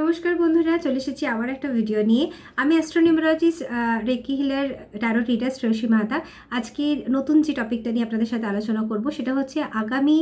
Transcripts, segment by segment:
নমস্কার বন্ধুরা, চলে এসেছি আবার একটা ভিডিও নিয়ে। আমি অ্যাস্ট্রোনিউমারোলজিস্ট রেকি হিলের ট্যারো রিডার্স রশি মাহাতা। আজকে নতুন যে টপিকটা নিয়ে আপনাদের সাথে আলোচনা করব, সেটা হচ্ছে আগামী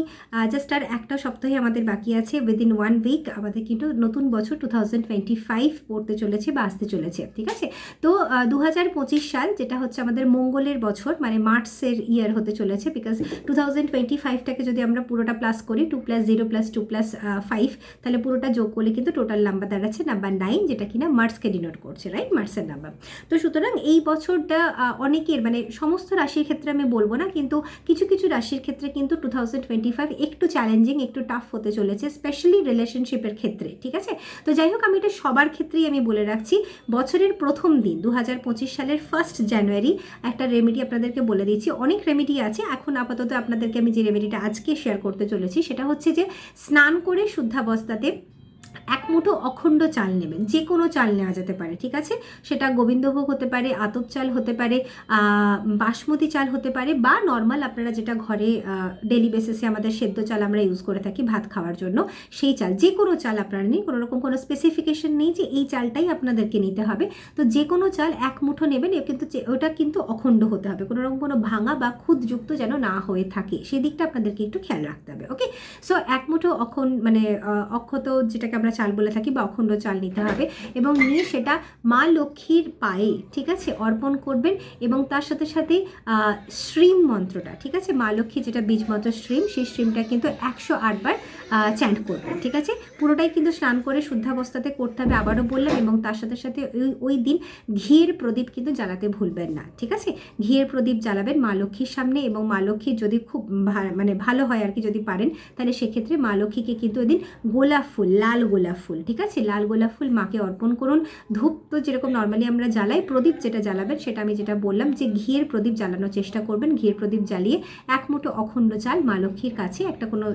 জাস্ট আর একটা সপ্তাহে আমাদের বাকি আছে উইদিন ওয়ান উইক আমাদের কিন্তু নতুন বছর টু থাউজেন্ড টোয়েন্টি ফাইভ পড়তে চলেছে বা আসতে চলেছে, ঠিক আছে? তো দু হাজার পঁচিশ সাল, যেটা হচ্ছে আমাদের মঙ্গলের বছর মানে মার্চের ইয়ার হতে চলেছে বিকজ টু থাউজেন্ড টোয়েন্টি ফাইভটাকে যদি আমরা পুরোটা প্লাস করি two plus zero plus two plus five তাহলে পুরোটা যোগ করলে কিন্তু টোটাল নাম্বার দাঁড়াচ্ছে নাম্বার নাইন যেটা কিনা মার্চকে ডিনোট করছে রাইট মার্চের নাম্বার তো সুতরাং এই বছরটা অনেকের মানে সমস্ত রাশির ক্ষেত্রে আমি বলব না, কিন্তু কিছু কিছু রাশির ক্ষেত্রে কিন্তু টু থাউজেন্ড টোয়েন্টি ফাইভ একটু চ্যালেঞ্জিং একটু টাফ হতে চলেছে স্পেশালি রিলেশনশিপের ক্ষেত্রে, ঠিক আছে? তো যাই হোক, আমি এটা সবার ক্ষেত্রেই আমি বলে রাখছি, বছরের প্রথম দিন দু হাজার পঁচিশ সালের ফার্স্ট জানুয়ারি একটা রেমেডি আপনাদেরকে বলে দিচ্ছি। অনেক রেমেডি আছে, এখন আপাতত আপনাদেরকে আমি যে রেমেডিটা আজকে শেয়ার করতে চলেছি, সেটা হচ্ছে যে স্নান করে শুদ্ধাবস্থাতে এক মুঠো অখণ্ড চাল নেবেন, যে কোনো চাল নেওয়া যেতে পারে, ঠিক আছে? সেটা গোবিন্দভোগ হতে পারে, আতপ চাল হতে পারে বাসমতি চাল হতে পারে, বা নর্মাল আপনারা যেটা ঘরে ডেলি বেসিসে আমাদের সেদ্ধ চাল আমরা ইউজ করে থাকি ভাত খাওয়ার জন্য, সেই চাল, যে কোনো চাল আপনারা নিন, কোনো রকম কোনো স্পেসিফিকেশন নেই যে এই চালটাই আপনাদেরকে নিতে হবে। তো যে কোনো চাল এক মুঠো নেবেন কিন্তু, ওটা কিন্তু অখণ্ড হতে হবে, কোনো রকম কোনো ভাঙা বা খুদযুক্ত যেন না হয়ে থাকে, সেদিকটা আপনাদেরকে একটু খেয়াল রাখতে হবে ওকে সো এক মুঠো অখণ্ড মানে অক্ষত যেটাকে আমরা চাল বলে থাকি বা অখণ্ড চাল নিতে হবে এবং নিয়ে সেটা মা লক্ষ্মীর পায়ে, ঠিক আছে, অর্পণ করবেন এবং তার সাথে সাথে শ্রীম মন্ত্রটা, ঠিক আছে, মা লক্ষ্মী যেটা বীজ মন্ত্র শ্রীম, সেই শ্রীমটা কিন্তু একশো আটবার চ্যান্ট করবেন, ঠিক আছে? পুরোটাই কিন্তু স্নান করে শুদ্ধাবস্থাতে করতে হবে, আবারও বললাম, এবং তার সাথে সাথে ওই ওই দিন ঘিয়ের প্রদীপ কিন্তু জ্বালাতে ভুলবেন না, ঠিক আছে? ঘিয়ের প্রদীপ জ্বালাবেন মা লক্ষ্মীর সামনে, এবং মা লক্ষ্মীর যদি খুব মানে ভালো হয় আর কি যদি পারেন, তাহলে সেক্ষেত্রে মা লক্ষ্মীকে কিন্তু ওই দিন গোলাপ ফুল, লাল গোলাপ ফুল, ঠিক আছে? লাল গোলাপ ফুল মাকে অর্পণ করুন, ধূপ তো যেরকম নর্মালি আমরা জ্বালাই, প্রদীপ যেটা জ্বালাবেন সেটা আমি যেটা বললাম যে ঘিয়ের প্রদীপ জ্বালানোর চেষ্টা করবেন, ঘিয়ের প্রদীপ জ্বালিয়ে এক মুঠো অখণ্ড চাল মা লক্ষ্মীর কাছে, একটা কোনো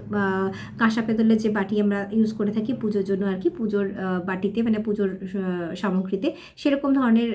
কাঁসা পেতলের যে বাটি আমরা ইউজ করে থাকি পুজোর জন্য আর কি পুজোর বাটিতে মানে পুজোর সামগ্রীতে, সেরকম ধরনের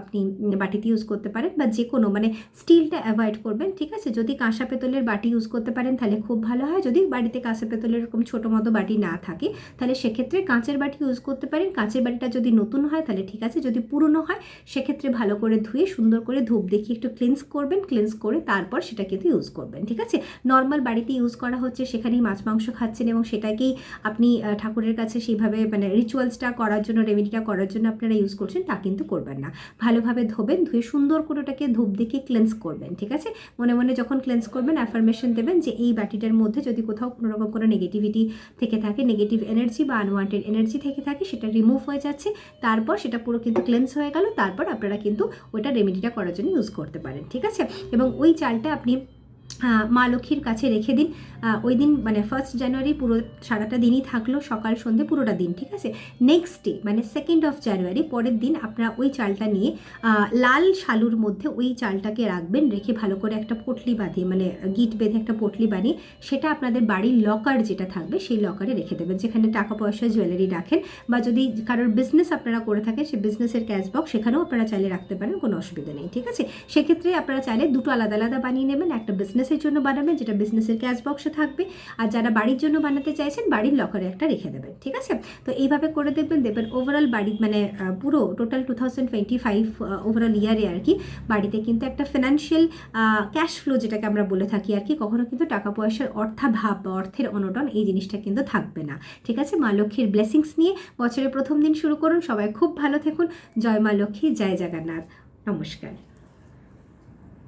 আপনি বাটিতে ইউজ করতে পারেন বা যে কোনো মানে স্টিলটা অ্যাভয়েড করবেন, ঠিক আছে? যদি কাঁসা পেতলের বাটি ইউজ করতে পারেন, তাহলে খুব ভালো হয়। যদি বাড়িতে কাঁসা পেতলের এরকম ছোটো মতো বাটি না থাকে, তাহলে সেক্ষেত্রে কাঁচের বাটি ইউজ করতে পারেন। কাঁচের বাটিটা যদি নতুন হয়, তাহলে ঠিক আছে। যদি পুরনো হয়, সেক্ষেত্রে ভালো করে ধুয়ে, সুন্দর করে ধূপ দেখিয়ে একটু ক্লিনস করবেন। ক্লিনস করে তারপর সেটা কিন্তু ইউজ করবেন, ঠিক আছে? নর্মাল বাড়িতে ইউজ করা হচ্ছে, সেখানেই মাছ, মাংস খাচ্ছেন এবং সেটাকেই আপনি ঠাকুরের কাছে সেইভাবে মানে রিচুয়ালসটা করার জন্য রেমেডিটা করার জন্য আপনারা ইউজ করছেন, তা কিন্তু করবেন না। ভালোভাবে ধোবেন, ধুয়ে সুন্দর করে ওটাকে ধূপ দেখে ক্লেন্স করবেন, ঠিক আছে? মনে মনে যখন ক্লেন্স করবেন অ্যাফার্মেশন দেবেন যে এই বাটিটার মধ্যে যদি কোথাও কোনো রকম কোনো নেগেটিভিটি থেকে থাকে নেগেটিভ এনার্জি বা আনওয়ান্টেড এনার্জি থেকে থাকে, সেটা রিমুভ হয়ে যাচ্ছে, তারপর সেটা পুরো কিন্তু ক্লেন্স হয়ে গেল, তারপর আপনারা কিন্তু ওইটা রেমেডিটা করার জন্য ইউজ করতে পারেন, ঠিক আছে? এবং ওই চালটা আপনি মা লক্ষ্মীর কাছে রেখে দিন। ওই দিন মানে ফার্স্ট জানুয়ারি পুরো সারাটা দিনই থাকল, সকাল, সন্ধে পুরোটা দিন, ঠিক আছে? নেক্সট ডে মানে সেকেন্ড অফ জানুয়ারি পরের দিন আপনারা ওই চালটা নিয়ে লাল শালুর মধ্যে ওই চালটাকে রাখবেন, রেখে ভালো করে একটা পটলি বাঁধিয়ে মানে গিট বেঁধে একটা পটলি বানিয়ে, সেটা আপনাদের বাড়ির লকার যেটা থাকবে, সেই লকারে রেখে দেবেন। যেখানে টাকা পয়সা জুয়েলারি রাখেন, বা যদি কারোর বিজনেস আপনারা করে থাকেন সেই বিজনেসের ক্যাশ বক্স সেখানেও আপনারা চাইলে রাখতে পারেন, কোনো অসুবিধা নেই, ঠিক আছে? সেক্ষেত্রে আপনারা চাইলে দুটো আলাদা আলাদা বানিয়ে নেবেন, একটা বিজনেসের জন্য বানাবেন যেটা বিজনেসের ক্যাশ বক্সে থাকবে। আর যারা বাড়ির জন্য বানাতে চাইছেন, বাড়ির লকারে একটা রেখে দেবেন, ঠিক আছে? তো এইভাবে করে দেখবেন দেখবেন ওভারঅল বাড়ি মানে পুরো total two thousand twenty five overall ইয়ারে আর কি, বাড়িতে কিন্তু একটা ফিনান্সিয়াল ক্যাশ ফ্লো যেটাকে আমরা বলে থাকি আর কি, কখনো কিন্তু টাকা পয়সার অর্থাভাব বা অর্থের অনটন এই জিনিসটা কিন্তু থাকবে না, ঠিক আছে? মা লক্ষ্মীর ব্লেসিংস নিয়ে বছরের প্রথম দিন শুরু করুন। সবাই খুব ভালো থাকুন। জয় মা লক্ষ্মী, জয় জগন্নাথ। নমস্কার।